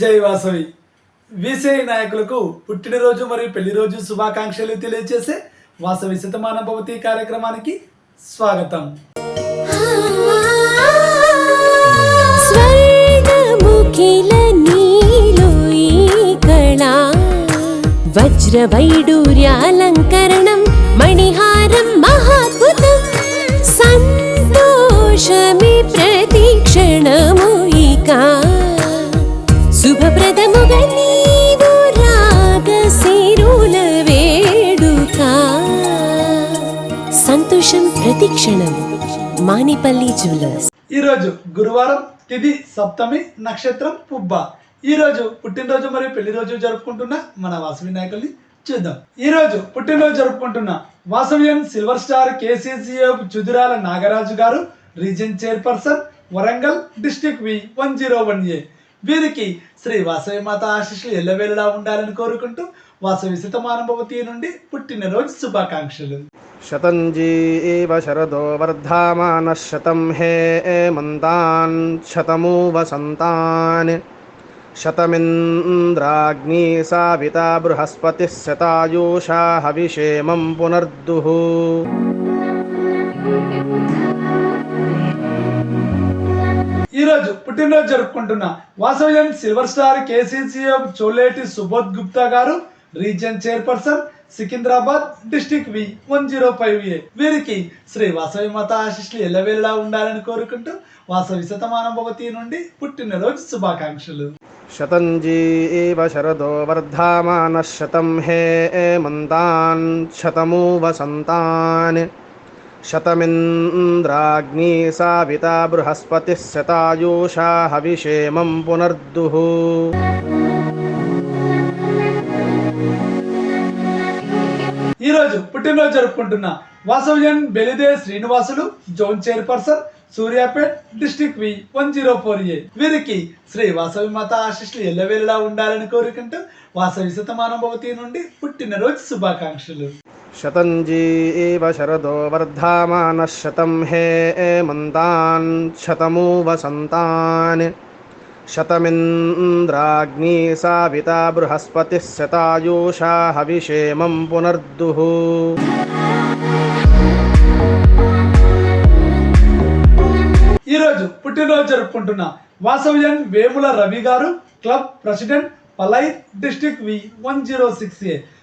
జై వాసవి. విసిఐ నాయకులకు పుట్టినరోజు మరియు పెళ్ళి రోజు శుభాకాంక్షలు తెలియజేసే వాసవి శతమాన భవతి కార్యక్రమానికి స్వాగతం. స్వర్గముఖిల నీలో వజ్రవైడూర్యాలంకరణం మణిహారం మహాద్భుతం సంతోషమి ప్ర ప్రతి క్షణం మానిపల్లి జ్యువెలర్స్. ఈరోజు గురువారం తిది సప్తమి నక్షత్రం పుబ్బ. ఈ రోజు పుట్టినరోజు మరియు పెళ్ళి రోజు జరుపుకుంటున్న మన వాసవి నాయకుల్ని చూద్దాం. ఈ రోజు పుట్టినరోజు జరుపుకుంటున్న వాసవ్యం silver star KCCF Chudurala Nagaraju garu region chairperson Warangal district V one zero one A. వీరికి శ్రీ వాసవి మాత ఆశీస్సులు ఎల్లవేళలా ఉండాలని కోరుకుంటూ వాసవి శతమానుభవతి నుండి పుట్టినరోజు శుభాకాంక్షలు. शतञ्जी एव शरदो वर्धामानः शतं हे एमन्तान् शतमु वसन्तान् शतमिन्द्राग्नी साविता बृहस्पतिः शतायुषा हविषेमं पुनर्दुः ఈ రోజు పుట్టినరోజు జరుపుకుంటున్న వాసవ్యం silver star KCCF Choleti Subodh Gupta గారు region chairperson Secunderabad district V one zero five A. వీరికి శ్రీ వాసవి మత ఆశిష్లు ఎల్లవేళ్ళా ఉండాలని కోరుకుంటూ వాసవి శతమానభవతి నుండి పుట్టినరోజు శుభాకాంక్షలు. శతంజీ ఏవ శరదో వర్ధమాన శతం హే మంతాన్ శతమూ వసంతాన్ శతమింద్రాగ్ని సావిత బృహస్పతి శతాయూషా హవిషేమం పునర్దుః. ఈరోజు పుట్టినరోజు జరుపుకుంటున్న వాసవజన్ Belide Srinivasulu zone chairperson Suryapet district V one zero four A. వీరికి శ్రీ వాసవి మాత ఆశిష్లు ఎల్లవేళలా ఉండాలని కోరుకుంటూ వాసవి శతమానుభవతి నుండి పుట్టినరోజు శుభాకాంక్షలు. శతంజీ శరదో వర్ధమాన శతం హే మంతాన్ శతమూ వసంతాన్ शतमिन्द्राग्नी साविता बृहस्पतिः शतायुषा हविषेमं पुनर्दुः ఈ రోజు పుట్టినరోజు జరుపుకుంటున్న వాసవ్యన్ Vemula Ravi garu club president Pallavi district V one zero six A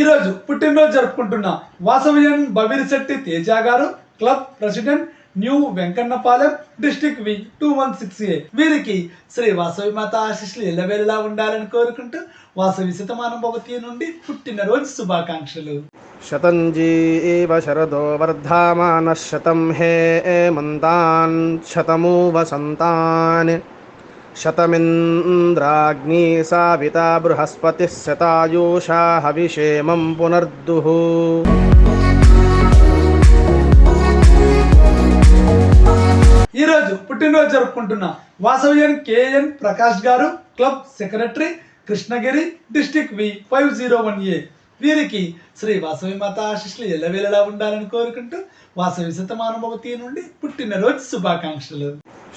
ఈరోజు పుట్టినరోజు జరుపుకుంటున్న వాసవ్యన్ Babbirisetti Teja garu club president new Venkannapalem district V two one six A. వీరికి శ్రీ వాసవి మాత ఆశిష్లు ఎల్లవేళలా ఉండాలని కోరుకుంటూ వాసవి శతమానం భవతి నుండి పుట్టినరోజు శుభాకాంక్షలు. శతంజీ శరదో వర్ధమాన శతం హే మంతాన్ శతమూ వసంతాన్ शतमिन्द्राग्नी साविता बृहस्पतिः शतायुषा हविषेमं पुनर्दुः ఈ రోజు పుట్టినరోజు జరుపుకుంటున్న వాసవ్యన్ కేఎన్ ప్రకాష్ గారు club secretary Krishnagiri district V five zero one A వీరికి శ్రీ వాసవి మాత ఆశీస్సులు ఎల్లవేళలా ఉండాలని కోరుకుంటూ వాసవి శతమానుభవతి నుండి పుట్టినరోజు శుభాకాంక్షలు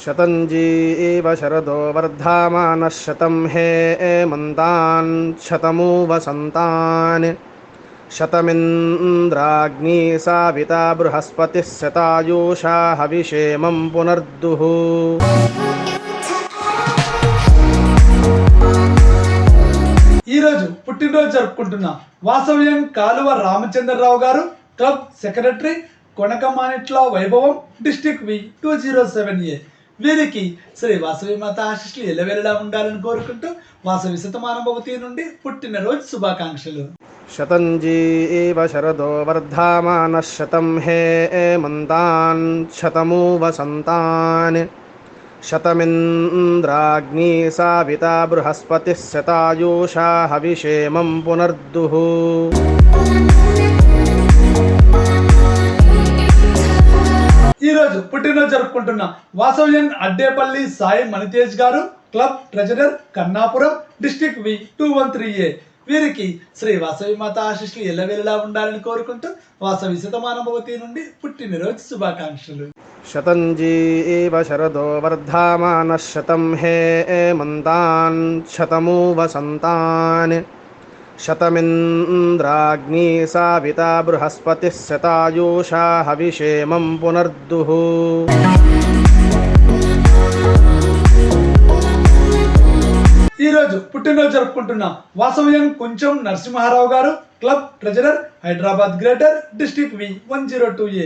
शतञ्जी एव शरदो वर्धामानः शतं हे एमन्तान् शतमु वसन्तान् शतमिन्द्राग्नी साविता बृहस्पतिः शतायुषा हविषेमं पुनर्दुः ఈ రోజు పుట్టినరోజు జరుపుకుంటున్న వాసవ్యం కాలువ రామచంద్రరావు గారు club secretary Konakamanitla Vaibhavam district V two zero seven A వీరికి శ్రీ వాసవి మాత ఆశిష్లు ఎల్లవెల్లలా ఉండాలని కోరుకుంటూ వాసవి శతమానభవతి నుండి పుట్టినరోజు శుభాకాంక్షలు. శతంజీ శరదో వర్ధామాన శతం హే మంతాన్ శతమూ వసంతాన్ శతమింద్రాగ్ని సావిత బృహస్పతి శతాయూషా హవిషేమం పునర్దుః. ఈరోజు పుట్టినరోజు జరుపుకుంటున్న వాసవ్యన్ అడ్డేపల్లి సాయి మణితేజ్ గారు club treasurer Kannapuram district V two one three A. వీరికి శ్రీ వాసవి మాత ఆశిష్లు ఎల్లవెల్లలా ఉండాలని కోరుకుంటూ వాసవి శతమానభవతి నుండి పుట్టినరోజు శుభాకాంక్షలు. శతంజీవ శరదో వర్ధమాన శతం హే మంతాన్ శతమూ వసంతాన్ శతమింద్రాగ్నీ సావితా బృహస్పతి శతాయూషా హవిషేమం పునర్దుః ఈరోజు పుట్టినరోజు జరుపుకుంటున్న వాసవ్యం కొంచెం నరసింహారావు గారు club treasurer Hyderabad greater district V one zero two A.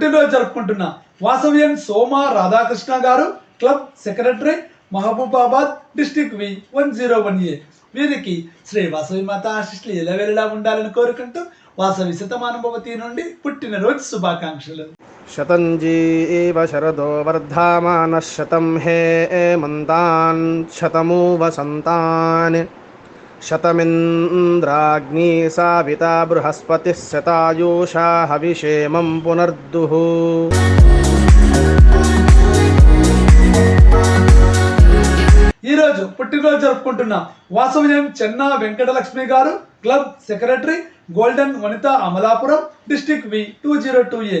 పుట్టినరోజు జరుపుకుంటున్న వాసవ్యం Soma Radhakrishna garu club secretary Mahabubabad district V one zero one A. వీరికి శ్రీ వాసవి మాత ఆశిష్లు ఎల్లవేళలా ఉండాలని కోరుకుంటూ వాసవి శతమానుభవతి నుండి పుట్టినరోజు శుభాకాంక్షలు. శతంజీవ శరదో వర్ధామాన శతం హే మంతాన్ శతమూ వసంతాన్ శతమింద్రాగ్నీ సావితా బృహస్పతి శతాయూషా హవిషేమం పునర్దుః. ఈరోజు పుట్టినరోజు జరుపుకుంటున్న వాసవ్యం Chenna Venkatalakshmi garu club secretary golden Vanitha Amalapuram district V two zero two A.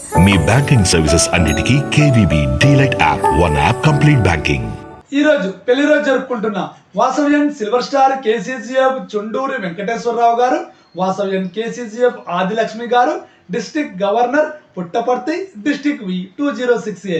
Me banking services అన్నిటికీ KVB DLite app one app complete banking. ఈ రోజు పెళ్ళి రోజు జరుపుకుంటున్న వాసవ్యం silver star KCCF Chunduri Venkateswararao garu వాసవ్యం KCCF Adilakshmi garu district governor Puttaparthi district V two zero six A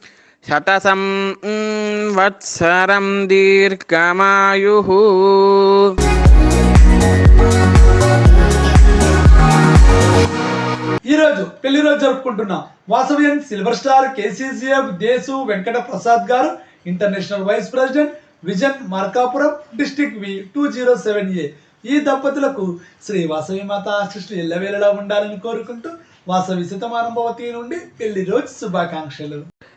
శతసం వత్సరం దీర్ఘమాయు. ఈరోజు పెళ్ళి రోజు జరుపుకుంటున్న వాసవ్యన్ silver star KCCF Desu Venkata Prasad garu international vice president vision Markapuram district V two zero seven A. ఈ దంపతులకు శ్రీ వాసవి మాత ఆశిష్లు ఎల్లవేళలా ఉండాలని కోరుకుంటూ వాసవి శతమానం భవతి నుండి పెళ్ళి రోజు శుభాకాంక్షలు.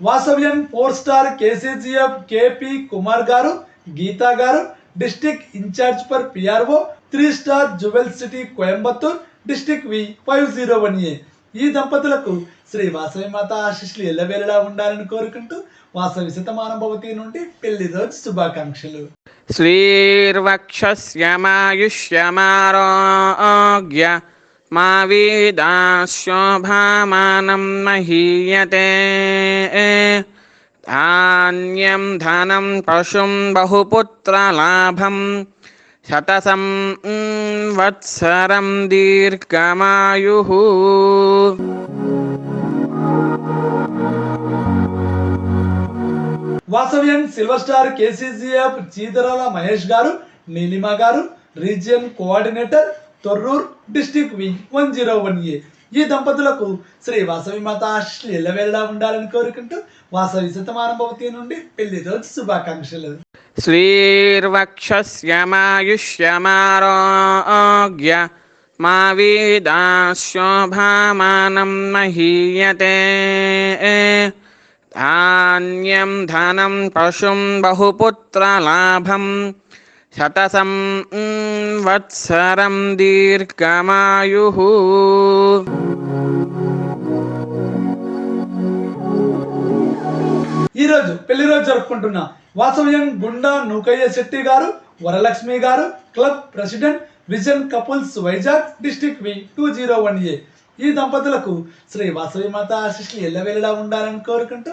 వాసవ్యం four star KCGF KP Kumar garu Geetha garu district incharge for PRO three star jewel city Coimbatore district V five zero one A. ఈ దంపతులకు శ్రీ వాసవి మాత ఆశిష్లు ఎల్లవేళలా ఉండాలని కోరుకుంటూ వాసవి శతమానుభవతి నుండి పెళ్ళి రోజు శుభాకాంక్షలు. శ్రీర్వక్ష మా వేదాశోభామానం మహీయతే ధాన్యం ధనం పశుం బహుపుత్రలాభం శతసం వత్సరం దీర్ఘమాయు వాసవ్యం silver star KCCF Chidarala Mahesh garu Neelima garu region coordinator Thorrur district one zero one A. ఈ దంపతులకు శ్రీ వాసవి మాత ఆశ్లీల వెళ్ళ ఉండాలని కోరుకుంటూ వాసవి శతమానభవతి నుండి పెళ్ళి రోజు శుభాకాంక్షలు. శ్రీర్వక్షమాయుష్యమారోగ్య మా వీదాశోభామానం మహీయతే. ధాన్యం ధనం పశుం బహుపుత్రలాభం శతసం వత్సరం దీర్ఘమాయు. ఈరోజు పెళ్ళి రోజు జరుపుకుంటున్న వాసవ్యం గుండా Nookayya Shetty garu Varalakshmi garu club president vision couples Vizag district V two zero one A. ఈ దంపతులకు శ్రీ వాసవి మాత ఆశిష్లు ఎల్లవేళలా ఉండాలని కోరుకుంటూ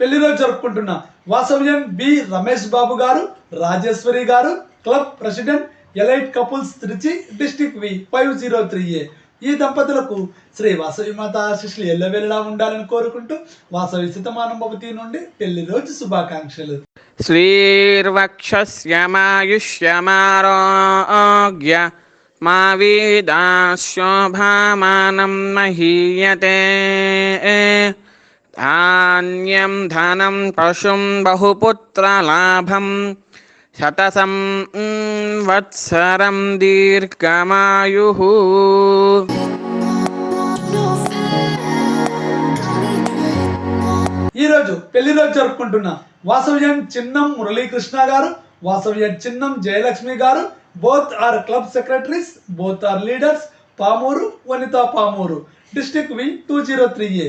పెళ్ళి రోజు జరుపుకుంటున్న. వాసవ్యం B. Ramesh Babu garu Rajeswari garu club president elite couples Trichy district V five zero three A. ఈ దంపతులకు శ్రీ వాసవి మాత ఆశిష్లు ఎల్లవెల్లా ఉండాలని కోరుకుంటూ వాసవి సితమానుభవతి నుండి పెళ్ళి రోజు శుభాకాంక్షలు. శ్రీర్వక్షమాయుష్యమారోగ్య మా వీదాశోభామానం మహీయతే. ధాన్యం ధనం పశుం బహుపుత్రలాభం శతసం వత్సరం దీర్ఘమాయు ఈరోజు పెళ్ళి రోజు జరుపుకుంటున్న వాసవ్యం చిన్నం మురళీకృష్ణ గారు వాసవ్యం Chinnam Jayalakshmi garu both are club secretaries both are leaders Pamuru Vanitha Pamuru district V two zero three A.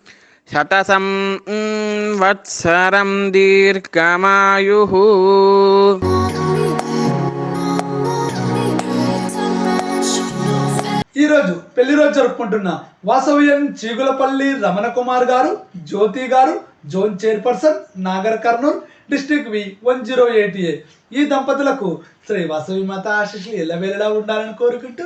శతసం వత్సరం దీర్ఘమాయు. ఈరోజు పెళ్ళి రోజు జరుపుకుంటున్న వాసవ్యం చీగులపల్లి Ramana Kumar garu Jyothi garu zone chairperson Nagar Kurnool district V one zero eighty A. ఈ దంపతులకు శ్రీ వాసవి మాత ఆశిషులు ఎలా వెళ్ళడా ఉండాలని కోరుకుంటూ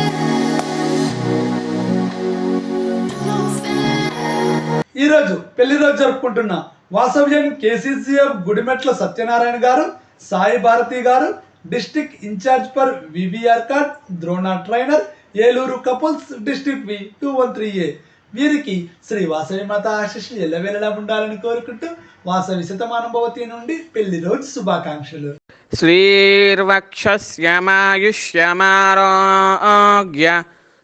ఈరోజు పెళ్ళి రోజు జరుపుకుంటున్న వాసవ్యం KCCF Gudimetla Satyanarayana garu Sai Bharathi garu district incharge for VVR card Drona trainer Eluru couples district V two one three A. వీరికి శ్రీ వాసవి మాత ఆశీస్సులు ఎల్లవేళలా ఉండాలని కోరుకుంటూ వాసవి శతమానుభవతి నుండి పెళ్ళి రోజు శుభాకాంక్షలు. శ్రీర్వక్ష శ్యామాయుష్యమారోగ్య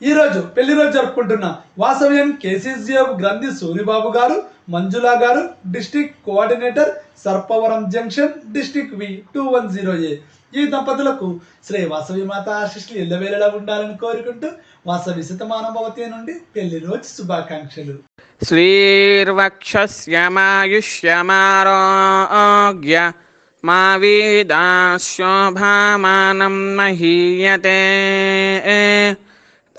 ఈరోజు పెళ్ళి రోజు జరుపుకుంటున్న వాసవ్యం కేసీసీఎఫ్ గ్రంథి Suribabu garu Manjula garu district coordinator Sarpavaram junction district V two one zero A. ఈ దంపతులకు శ్రీ వాసవి మాత ఆశిష్లు ఎల్లవేళలా ఉండాలని కోరుకుంటూ వాసవి శతమానభవతి నుండి పెళ్ళి రోజు శుభాకాంక్షలు. శ్రీర్వక్షమాయుష్యమారోగ్య మా వీదాశోభామానం మహీయతే.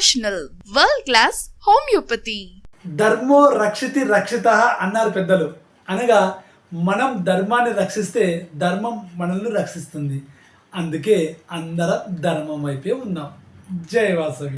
ఇంటర్నేషనల్ వరల్డ్ క్లాస్ హోమియోపతి ధర్మో రక్షితి రక్షిత అన్నారు పెద్దలు. అనగా మనం ధర్మాన్ని రక్షిస్తే ధర్మం మనల్ని రక్షిస్తుంది. అందుకే అందరం ధర్మం వైపే ఉన్నాం. జై వాసవి.